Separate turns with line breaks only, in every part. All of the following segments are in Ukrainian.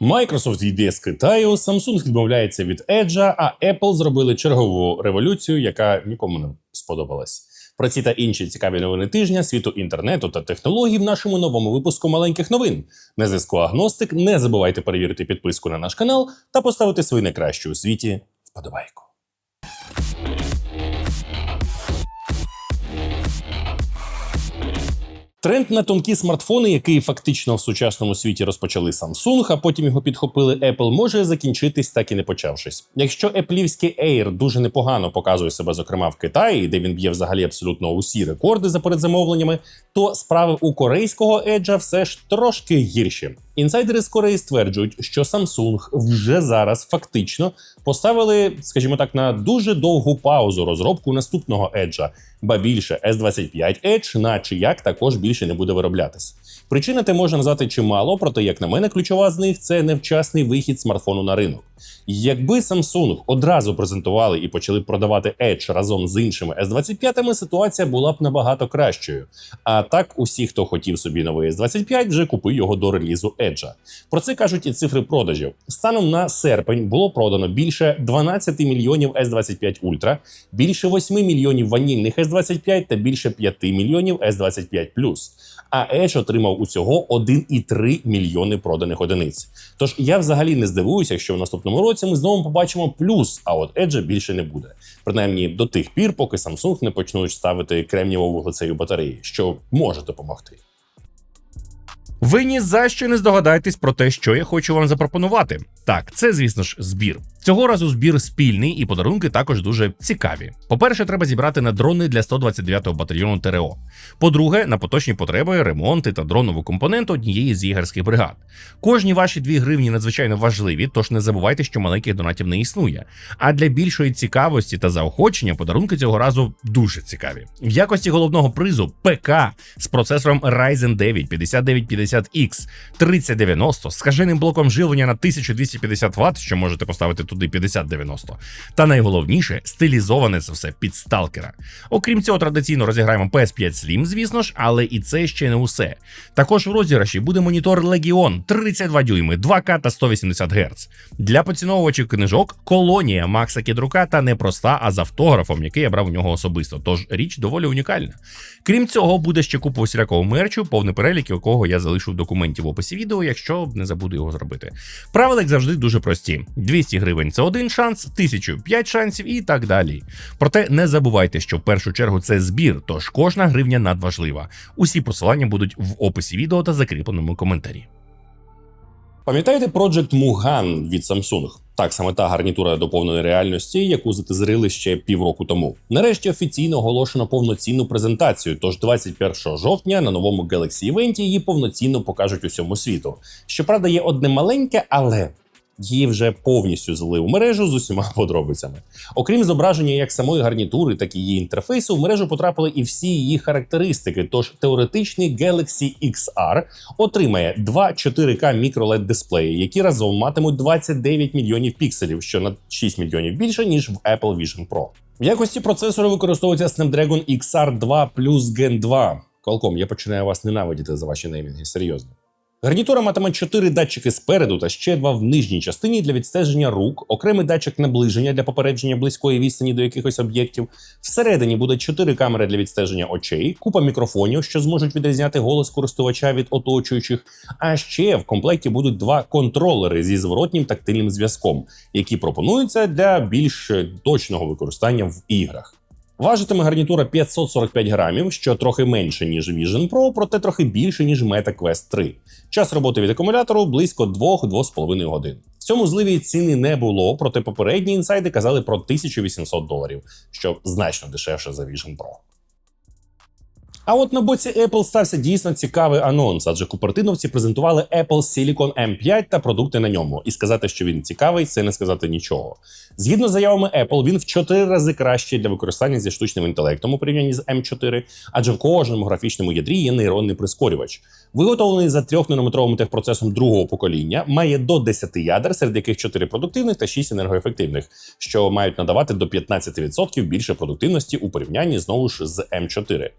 Microsoft йде з Китаю, Samsung відмовляється від Edge, а Apple зробили чергову революцію, яка нікому не сподобалась. Про ці та інші цікаві новини тижня, світу інтернету та технологій в нашому новому випуску маленьких новин. На зв'язку Агностик. Не забувайте перевірити підписку на наш канал та поставити свої найкращі у світі вподобайку. Тренд на тонкі смартфони, який фактично в сучасному світі розпочали Samsung, а потім його підхопили Apple, може закінчитись так і не почавшись. Якщо еплівський Air дуже непогано показує себе, зокрема в Китаї, де він б'є взагалі абсолютно усі рекорди за передзамовленнями, то справи у корейського Edge все ж трошки гірші. Інсайдери з Кореї стверджують, що Samsung вже зараз фактично поставили, скажімо так, на дуже довгу паузу розробку наступного Edge, ба більше S25 Edge, наче як також більше не буде вироблятись. Причини те можна назвати чимало, проте, як на мене, ключова з них це невчасний вихід смартфону на ринок. Якби Samsung одразу презентували і почали продавати Edge разом з іншими S25, ситуація була б набагато кращою. А так, усі, хто хотів собі новий S25, вже купив його до релізу Edge. Про це кажуть і цифри продажів. Станом на серпень було продано більше 12 мільйонів S25 Ultra, більше 8 мільйонів ванільних S25 та більше 5 мільйонів S25 А Edge отримав усього 1,3 мільйони проданих одиниць. Тож я взагалі не здивуюся, якщо в наступному році ми знову побачимо плюс, а от Edge більше не буде. Принаймні до тих пір, поки Samsung не почнуть ставити кремнієву вуглецею батареї, що може допомогти.
Ви ні за що не здогадаєтесь про те, що я хочу вам запропонувати. Так, це, звісно ж, збір. Цього разу збір спільний і подарунки також дуже цікаві. По-перше, треба зібрати на дрони для 129-го батальйону ТРО. По-друге, на поточні потреби, ремонти та дронову компоненту однієї з ігерських бригад. Кожні ваші 2 гривні надзвичайно важливі, тож не забувайте, що маленьких донатів не існує. А для більшої цікавості та заохочення подарунки цього разу дуже цікаві. В якості головного призу ПК з процесором Ryzen 9 5950X 3090 з скаженим блоком живлення на 1250 Вт, що можете поставити туди 5090. Та найголовніше стилізоване це все під сталкера. Окрім цього, традиційно розіграємо PS5 Slim, звісно ж, але і це ще не усе. Також в розіграші буде монітор Legion 32 дюйми, 2К та 180 Гц. Для поціновувачів книжок колонія Макса Кедрука та не проста, а з автографом, який я брав у нього особисто. Тож річ доволі унікальна. Крім цього, буде ще купа усілякого мерчу, повний перелік, якого я залишу в документі в описі відео, якщо не забуду його зробити. Правила, як завжди, дуже прості: 200 гривень це один шанс, 1000 – 5 шансів і так далі. Проте не забувайте, що в першу чергу це збір, тож кожна гривня надважлива. Усі посилання будуть в описі відео та закріпленому коментарі.
Пам'ятаєте Project Mugan від Samsung? Так саме та гарнітура доповненої реальності, яку затизрили ще півроку тому. Нарешті офіційно оголошено повноцінну презентацію. Тож 21 жовтня на новому Galaxy Event її повноцінно покажуть усьому світу. Щоправда, є одне маленьке, але її вже повністю злили в мережу з усіма подробицями. Окрім зображення як самої гарнітури, так і її інтерфейсу, в мережу потрапили і всі її характеристики. Тож теоретичний Galaxy XR отримає два 4К microLED дисплеї, які разом матимуть 29 мільйонів пікселів, що на 6 мільйонів більше ніж в Apple Vision Pro. В якості процесору використовується Snapdragon XR 2 Plus Gen 2. Колком, я починаю вас ненавидіти за ваші неймінги, серйозно. Гарнітура матиме 4 датчики спереду та ще два в нижній частині для відстеження рук, окремий датчик наближення для попередження близької відстані до якихось об'єктів. Всередині буде 4 камери для відстеження очей, купа мікрофонів, що зможуть відрізняти голос користувача від оточуючих. А ще в комплекті будуть два контролери зі зворотнім тактильним зв'язком, які пропонуються для більш точного використання в іграх. Важитиме гарнітура 545 грамів, що трохи менше, ніж Vision Pro, проте трохи більше, ніж Meta Quest 3. Час роботи від акумулятору близько 2-2,5 годин. В цьому зливі ціни не було, проте попередні інсайди казали про 1800 доларів, що значно дешевше за Vision Pro. А от на боці Apple стався дійсно цікавий анонс, адже купертиновці презентували Apple Silicon M5 та продукти на ньому. І сказати, що він цікавий, це не сказати нічого. Згідно з заявами Apple, він в 4 рази кращий для використання зі штучним інтелектом у порівнянні з M4, адже в кожному графічному ядрі є нейронний прискорювач. Виготовлений за 3-нанометровим техпроцесом другого покоління, має до 10 ядер, серед яких 4 продуктивних та 6 енергоефективних, що мають надавати до 15% більше продуктивності у порівнянні знову ж з M4.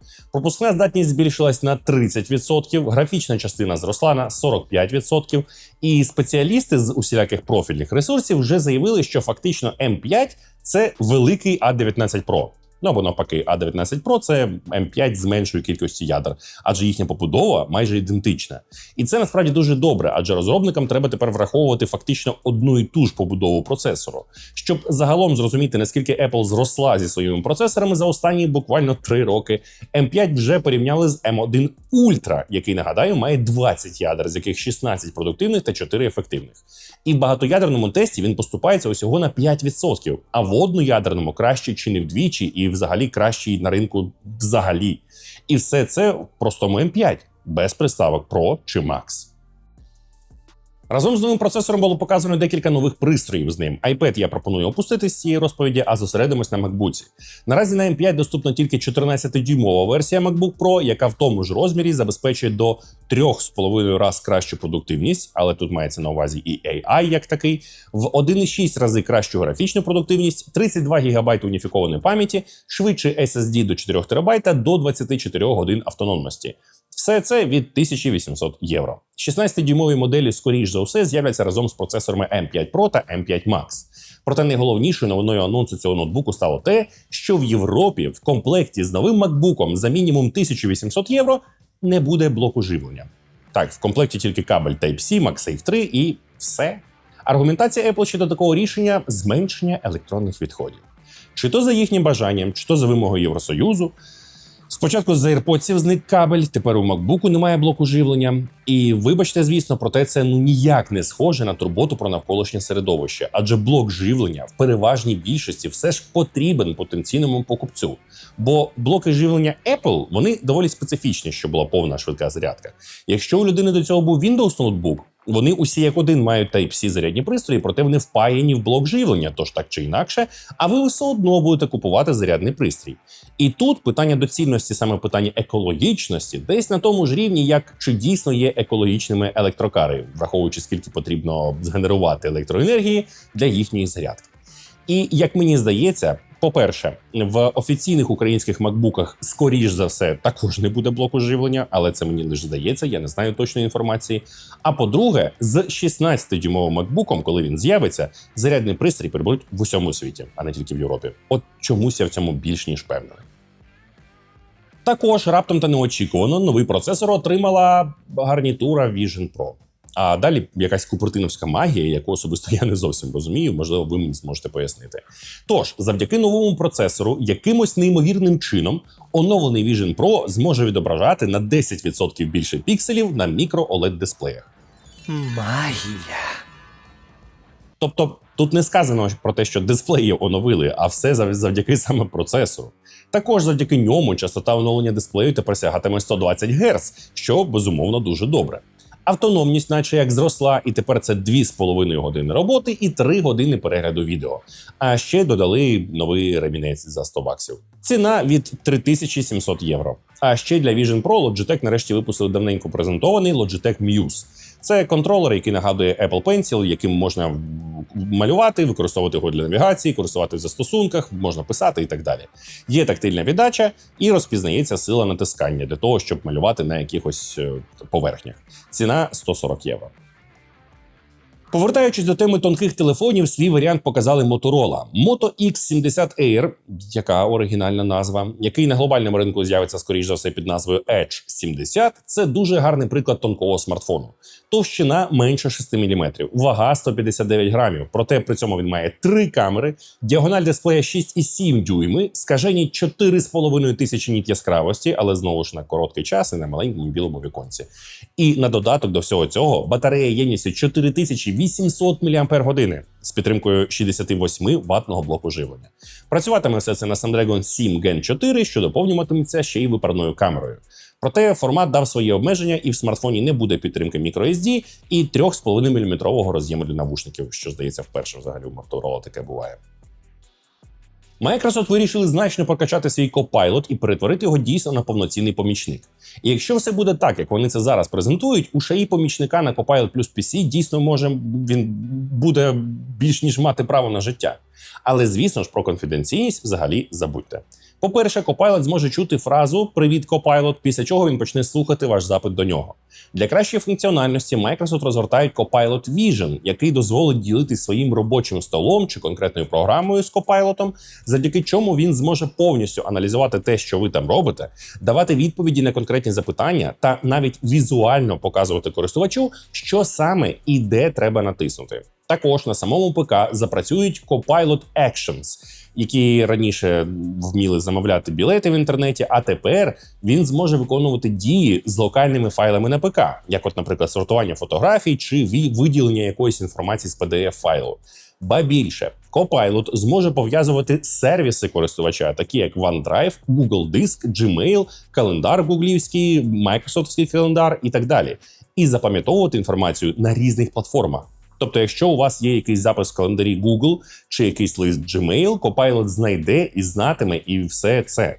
Пропускна здатність збільшилась на 30%, графічна частина зросла на 45%, і спеціалісти з усіляких профільних ресурсів вже заявили, що фактично М5 це великий А19 Pro. Ну або навпаки, А19 Pro це М5 з меншою кількістю ядер, адже їхня побудова майже ідентична. І це насправді дуже добре, адже розробникам треба тепер враховувати фактично одну і ту ж побудову процесору. Щоб загалом зрозуміти, наскільки Apple зросла зі своїми процесорами за останні буквально три роки, М5 вже порівняли з M1 Ultra, який нагадаю має 20 ядер, з яких 16 продуктивних та 4 ефективних. І в багатоядерному тесті він поступається усього на 5%, а в одноядерному краще чи не вдвічі, і взагалі кращий на ринку взагалі. І все це в простому М5, без приставок Pro чи Max. Разом з новим процесором було показано декілька нових пристроїв з ним. iPad я пропоную опустити з цієї розповіді, а зосередимось на MacBook. Наразі на M5 доступна тільки 14-дюймова версія MacBook Pro, яка в тому ж розмірі забезпечує до 3,5 раз кращу продуктивність, але тут мається на увазі і AI як такий, в 1,6 рази кращу графічну продуктивність, 32 ГБ уніфікованої пам'яті, швидший SSD до 4 ТБ до 24 годин автономності. Все це від 1800 євро. 16-дюймові моделі, скоріш за все, з'являться разом з процесорами M5 Pro та M5 Max. Проте найголовнішою новиною анонсу цього ноутбуку стало те, що в Європі в комплекті з новим MacBook за мінімум 1800 євро не буде блоку живлення. Так, в комплекті тільки кабель Type-C, MagSafe 3 і все. Аргументація Apple щодо такого рішення зменшення електронних відходів. Чи то за їхнім бажанням, чи то за вимогою Євросоюзу. Спочатку з AirPods зник кабель, тепер у MacBook немає блоку живлення. І вибачте, звісно, проте це ну ніяк не схоже на турботу про навколишнє середовище, адже блок живлення в переважній більшості все ж потрібен потенційному покупцю. Бо блоки живлення Apple вони доволі специфічні, щоб була повна швидка зарядка. Якщо у людини до цього був Windows ноутбук, вони усі як один мають Type-C зарядні пристрої, проте вони впаяні в блок живлення, тож так чи інакше, а ви все одно будете купувати зарядний пристрій. І тут питання доцільності, саме питання екологічності, десь на тому ж рівні, як чи дійсно є екологічними електрокари, враховуючи скільки потрібно згенерувати електроенергії для їхньої зарядки. І як мені здається, по-перше, в офіційних українських макбуках, скоріш за все, також не буде блоку живлення, але це мені лише здається, я не знаю точної інформації. А по-друге, з 16-дюймовим макбуком, коли він з'явиться, зарядний пристрій прибудуть в усьому світі, а не тільки в Європі. От чомусь я в цьому більш ніж певний. Також раптом та неочікувано новий процесор отримала гарнітура Vision Pro. А далі якась купертиновська магія, яку особисто я не зовсім розумію, можливо, ви мені зможете пояснити. Тож, завдяки новому процесору, якимось неймовірним чином оновлений Vision Pro зможе відображати на 10% більше пікселів на мікро oled дисплеях.
Магія.
Тобто тут не сказано про те, що дисплеї оновили, а все завдяки саме процесору. Також завдяки ньому частота оновлення дисплею тепер сягатиме 120 Гц, що безумовно дуже добре. Автономність, наче як зросла, і тепер це 2,5 години роботи і 3 години перегляду відео. А ще додали новий ремінець за 100 баксів. Ціна від 3700 євро. А ще для Vision Pro Logitech нарешті випустили давненько презентований Logitech Muse. Це контролер, який нагадує Apple Pencil, яким можна малювати, використовувати його для навігації, користувати в застосунках, можна писати і так далі. Є тактильна віддача і розпізнається сила натискання для того, щоб малювати на якихось е, поверхнях. Ціна 140 євро. Повертаючись до теми тонких телефонів, свій варіант показали Motorola. Moto X70 Air, яка оригінальна назва, який на глобальному ринку з'явиться скоріш за все під назвою Edge 70, це дуже гарний приклад тонкого смартфону. Товщина менше 6 мм, вага 159 грамів. Проте при цьому він має три камери, діагональ дисплея 6,7 дюйми, скажені 4,5 тисячі ніт яскравості, але знову ж на короткий час і на маленькому білому віконці. І на додаток до всього цього батарея ємністю 4800 мАч з підтримкою 68 ватного блоку живлення. Працюватиме все це на Snapdragon 7 Gen 4, що доповнюватиметься ще й випарною камерою. Проте формат дав свої обмеження, і в смартфоні не буде підтримки microSD і 3,5 мм роз'єму для навушників, що здається вперше взагалі у Motorola таке буває. Microsoft вирішили значно прокачати свій Copilot і перетворити його дійсно на повноцінний помічник. І якщо все буде так, як вони це зараз презентують, у шаї помічника на Copilot плюс PC дійсно може він буде більш ніж мати право на життя. Але звісно ж про конфіденційність взагалі забудьте. По-перше, Copilot зможе чути фразу Привіт, Copilot, після чого він почне слухати ваш запит до нього. Для кращої функціональності Microsoft розгортають Copilot Vision, який дозволить ділитись своїм робочим столом чи конкретною програмою з Copilot, завдяки чому він зможе повністю аналізувати те, що ви там робите, давати відповіді на конкретні запитання та навіть візуально показувати користувачу, що саме і де треба натиснути. Також на самому ПК запрацюють Copilot Actions, які раніше вміли замовляти білети в інтернеті, а тепер він зможе виконувати дії з локальними файлами на ПК, як, от, наприклад, сортування фотографій чи виділення якоїсь інформації з pdf файлу. Ба більше, Copilot зможе пов'язувати сервіси користувача, такі як OneDrive, Google Диск, Gmail, календар гуглівський, Майкрософтський календар і так далі, і запам'ятовувати інформацію на різних платформах. Тобто, якщо у вас є якийсь запис в календарі Google чи якийсь лист Gmail, Copilot знайде і знатиме і все це.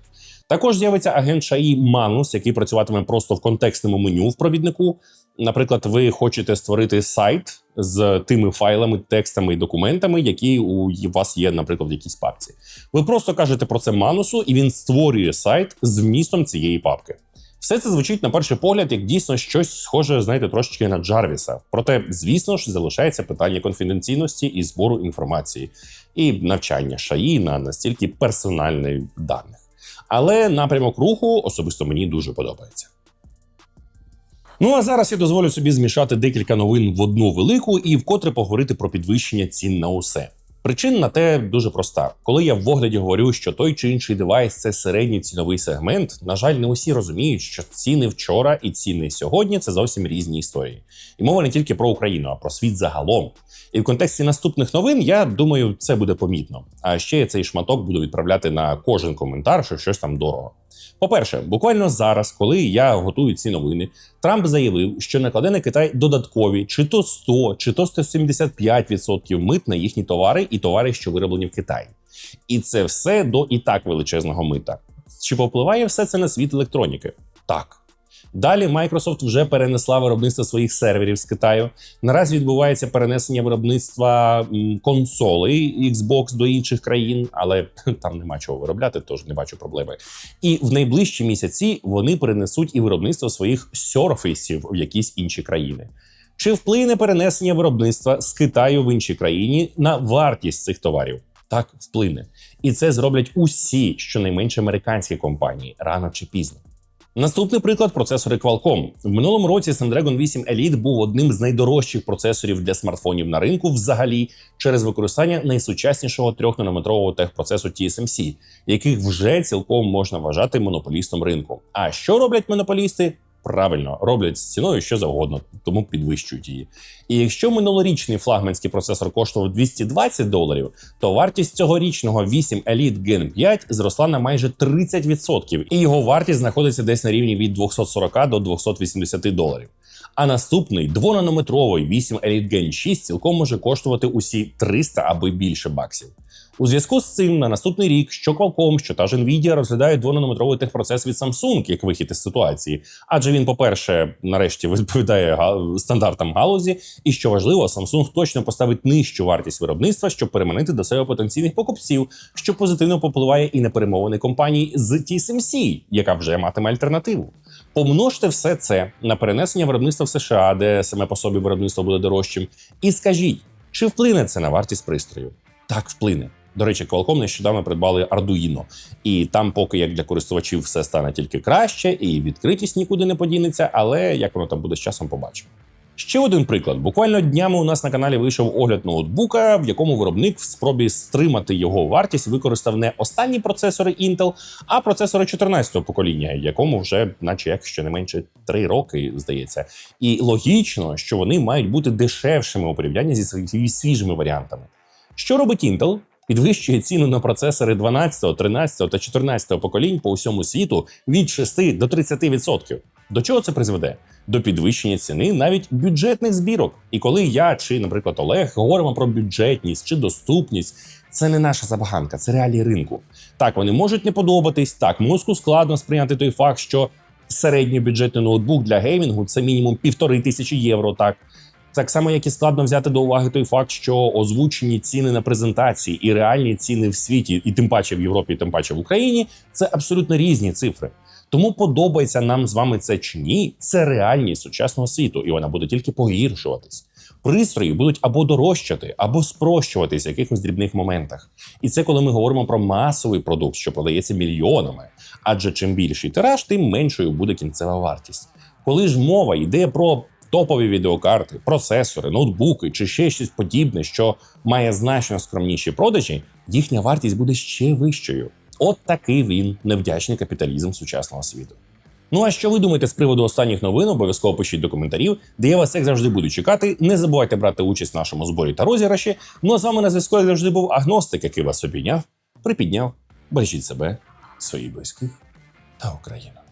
Також з'явиться агент Шаї Манус, який працюватиме просто в контекстному меню в провіднику. Наприклад, ви хочете створити сайт з тими файлами, текстами і документами, які у вас є, наприклад, в якійсь папці. Ви просто кажете про це Манусу, і він створює сайт з вмістом цієї папки. Все це звучить на перший погляд як дійсно щось схоже, знаєте, трошечки на Джарвіса. Проте, звісно ж, залишається питання конфіденційності і збору інформації, і навчання шаї на настільки персональних даних. Але напрямок руху особисто мені дуже подобається. Ну а зараз я дозволю собі змішати декілька новин в одну велику і вкотре поговорити про підвищення цін на усе. Причин на те дуже проста. Коли я в огляді говорю, що той чи інший девайс це середній ціновий сегмент, на жаль, не усі розуміють, що ціни вчора і ціни сьогодні це зовсім різні історії. І мова не тільки про Україну, а про світ загалом. І в контексті наступних новин, я думаю, це буде помітно. А ще я цей шматок буду відправляти на кожен коментар, що щось там дорого. По-перше, буквально зараз, коли я готую ці новини, Трамп заявив, що накладе на Китай додаткові чи то 100, чи то 175% мит на їхні товари і товари, що вироблені в Китаї. І це все до і так величезного мита. Чи попливає все це на світ електроніки? Так. Далі Microsoft вже перенесла виробництво своїх серверів з Китаю. Наразі відбувається перенесення виробництва консолей Xbox до інших країн, але там нема чого виробляти, тож не бачу проблеми. І в найближчі місяці вони перенесуть і виробництво своїх серфейсів в якісь інші країни. Чи вплине перенесення виробництва з Китаю в інші країні на вартість цих товарів? Так, вплине. І це зроблять усі, щонайменше американські компанії, рано чи пізно. Наступний приклад процесори Qualcomm. В минулому році Snapdragon 8 Elite був одним з найдорожчих процесорів для смартфонів на ринку взагалі через використання найсучаснішого 3-нанометрового техпроцесу TSMC, яких вже цілком можна вважати монополістом ринку. А що роблять монополісти? Правильно, роблять з ціною що завгодно, тому підвищують її. І якщо минулорічний флагманський процесор коштував 220 доларів, то вартість цьогорічного 8 Elite Gen 5 зросла на майже 30%, і його вартість знаходиться десь на рівні від 240 до 280 доларів. А наступний двонанометровий 8 Elite Gen 6 цілком може коштувати усі 300 або більше баксів. У зв'язку з цим на наступний рік що Qualcomm, що та ж Nvidia розглядають двонанометровий техпроцес від Samsung як вихід із ситуації, адже він, по-перше, нарешті відповідає стандартам галузі, і що важливо, Samsung точно поставить нижчу вартість виробництва, щоб переманити до себе потенційних покупців, що позитивно попливає і на перемовини компаній з TSMC, яка вже матиме альтернативу. Помножте все це на перенесення виробництва в США, де саме по собі виробництво буде дорожчим, і скажіть, чи вплине це на вартість пристрою? Так, вплине. До речі, Qualcomm нещодавно придбали Arduino, і там, поки як для користувачів все стане тільки краще, і відкритість нікуди не подінеться, але як воно там буде з часом, побачимо. Ще один приклад. Буквально днями у нас на каналі вийшов огляд ноутбука, в якому виробник в спробі стримати його вартість використав не останні процесори Intel, а процесори 14-го покоління, якому вже, наче як щонайменше 3 роки, здається. І логічно, що вони мають бути дешевшими у порівнянні зі своїми свіжими варіантами. Що робить Intel? Підвищує ціну на процесори 12, 13 та 14 поколінь по усьому світу від 6 до 30%. До чого це призведе? До підвищення ціни навіть бюджетних збірок. І коли я чи, наприклад, Олег говоримо про бюджетність чи доступність, це не наша забаганка, це реалії ринку. Так, вони можуть не подобатись. Так, мозку складно сприйняти той факт, що середньобюджетний ноутбук для геймінгу це мінімум півтори тисячі євро. Так Так само, як і складно взяти до уваги той факт, що озвучені ціни на презентації і реальні ціни в світі, і тим паче в Європі, і тим паче в Україні, це абсолютно різні цифри. Тому подобається нам з вами це чи ні, це реальність сучасного світу, і вона буде тільки погіршуватись. Пристрої будуть або дорожчати, або спрощуватись в якихось дрібних моментах. І це коли ми говоримо про масовий продукт, що продається мільйонами. Адже чим більший тираж, тим меншою буде кінцева вартість. Коли ж мова йде про топові відеокарти, процесори, ноутбуки чи ще щось подібне, що має значно скромніші продажі, їхня вартість буде ще вищою. От такий він невдячний капіталізм сучасного світу. Ну а що ви думаєте з приводу останніх новин? Обов'язково пишіть до коментарів, де я вас як завжди буду чекати. Не забувайте брати участь в нашому зборі та розіграші. Ну а з вами на зв'язку як завжди був агностик, який вас обійняв, припідняв. Бережіть себе, своїх близьких та Україну.